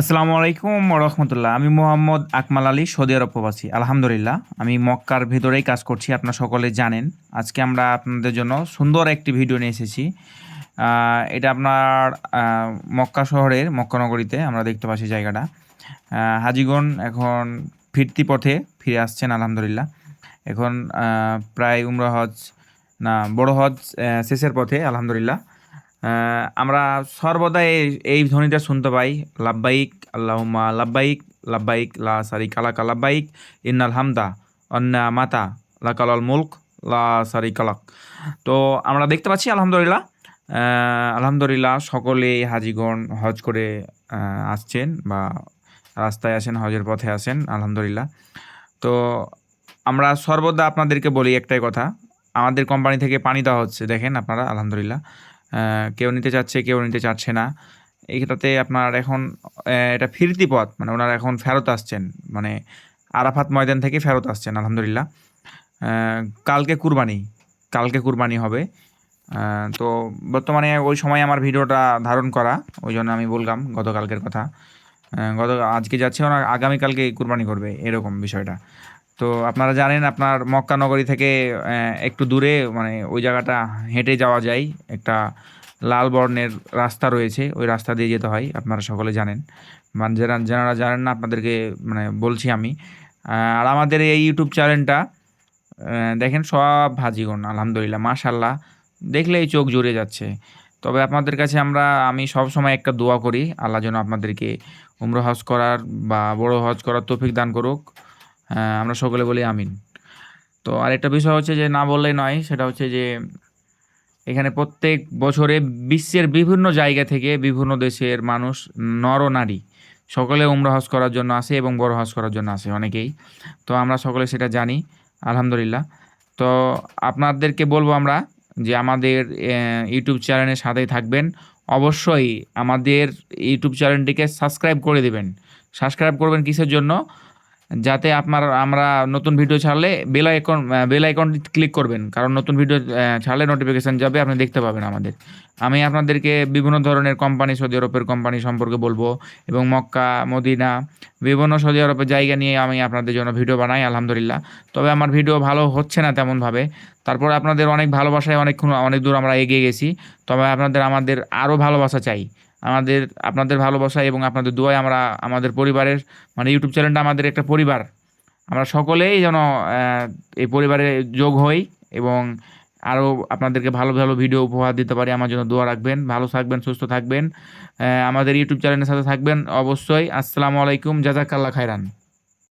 আসসালামু আলাইকুম রহমতুল্লাহ। আমি মোহাম্মদ আকমাল আলী, সৌদি আরব প্রবাসী। আলহামদুলিল্লাহ, আমি মক্কার ভেতরেই কাজ করছি, আপনারা সকলে জানেন। আজকে আমরা আপনাদের জন্য সুন্দর একটি ভিডিও নিয়ে এসেছি। এটা আপনার মক্কা শহরের মক্কানগরীতে আমরা দেখতে পাচ্ছি জায়গাটা। হাজিগণ এখন ফিরতি পথে ফিরে আসছেন, আলহামদুলিল্লাহ। এখন প্রায় উমরা হজ, না, বড় হজ শেষের পথে, আলহামদুলিল্লাহ। আমরা সর্বদা এই এই ধ্বনিটা শুনতে পাই। লাব্বাইক, আল্লাহুম্মা লাব্বাইক লাব্বাইক, লা সারিকা লাকা লাব্বাইক, ইন্নাল হামদা, অন্না মাতা লাকালাল মুলক, লা সারিকা লাক। তো আমরা দেখতে পাচ্ছি, আলহামদুলিল্লাহ আলহামদুলিল্লাহ সকলে হাজিগণ হজ করে আসছেন বা রাস্তায় আসেন, হজের পথে আসেন, আলহামদুলিল্লাহ। তো আমরা সর্বদা আপনাদেরকে বলি একটাই কথা, আমাদের কোম্পানি থেকে পানি দেওয়া হচ্ছে, দেখেন আপনারা, আলহামদুলিল্লাহ। কেউ নিতে চাচ্ছে, কেউ নিতে চাচ্ছে না। এইটাতে আপনার এখন এটা ফিরতি পথ মানে ওনারা এখন ফেরত আসছেন। মানে আরাফাত ময়দান থেকে ফেরত আসছেন, আলহামদুলিল্লাহ। কালকে কুরবানি কালকে কুরবানি হবে। তো বর্তমানে ওই সময় আমার ভিডিওটা ধারণ করা, ওই জন্য আমি বললাম গতকালকের কথা। গত, আজকে যাচ্ছে, ওরা আগামীকালকে কুরবানি করবে, এরকম বিষয়টা। তো আপনারা জানেন আপনার মক্কা নগরী থেকে একটু দূরে মানে ওই জায়গাটা হেঁটে যাওয়া যায়। একটা লাল বর্ণের রাস্তা রয়েছে, ওই রাস্তা দিয়ে যেতে হয়, আপনারা সকলে জানেন। মানে যারা যারা জানেন না, আপনাদেরকে মানে বলছি আমি। আর আমাদের এই ইউটিউব চ্যানেলটা দেখেন সব ভাজিগণ আলহামদুলিল্লাহ মাশাল্লাহ দেখলেই চোখ জুড়ে যাচ্ছে। তবে আপনাদের কাছে আমরা, আমি সব সময় একটা দোয়া করি, আল্লাহ যেন আপনাদেরকে উমরা হজ করার বা বড় হজ করার তৌফিক দান করুক। আমরা সকলে বলি আমিন। তো আরেকটা বিষয় হচ্ছে যে না বললেই নয়, সেটা হচ্ছে যে এখানে প্রত্যেক বছরে বিশ্বের বিভিন্ন জায়গা থেকে বিভিন্ন দেশের মানুষ নর নারী সকলে উমরা করার জন্য আসে এবং বড় হজ করার জন্য আসে অনেকেই। তো আমরা সকলে সেটা জানি, আলহামদুলিল্লাহ। তো আপনাদেরকে বলব আমরা যে আমাদের ইউটিউব চ্যানেলের সাথেই থাকবেন। অবশ্যই আমাদের ইউটিউব চ্যানেলটিকে সাবস্ক্রাইব করে দেবেন। সাবস্ক্রাইব করবেন কিসের জন্য? যাতে আপনার, আমরা নতুন ভিডিও ছাড়লে bell icon bell icon click করবেন। কারণ নতুন ভিডিও ছাড়লে নোটিফিকেশান যাবে, আপনি দেখতে পাবেন আমাদের। আমি আপনাদেরকে বিভিন্ন ধরনের কোম্পানি সৌদি আরবের কোম্পানি সম্পর্কে বলব এবং মক্কা, মদিনা, বিভিন্ন সৌদি আরবের জায়গা নিয়ে আমি আপনাদের জন্য ভিডিও বানাই, আলহামদুলিল্লাহ। তবে আমার ভিডিও ভালো হচ্ছে না তেমনভাবে। তারপর আপনাদের অনেক ভালোবাসায় অনেকক্ষণ, অনেক দূর আমরা এগিয়ে গেছি। তবে আপনাদের আমাদের আরও ভালোবাসা চাই। আমাদের, আপনাদের ভালোবাসা এবং আপনাদের দোয়ায় আমরা, আমাদের পরিবারের মানে ইউটিউব চ্যানেলটা আমাদের একটা পরিবার। আমরা সকলেই যেন এই পরিবারে যোগ হই এবং আরও আপনাদেরকে ভালো ভালো ভিডিও উপহার দিতে পারি। আমার জন্য দোয়া রাখবেন। ভালো থাকবেন, সুস্থ থাকবেন। আমাদের ইউটিউব চ্যানেলের সাথে থাকবেন অবশ্যই। আসসালামু আলাইকুম। জাজাকাল্লা খাইরান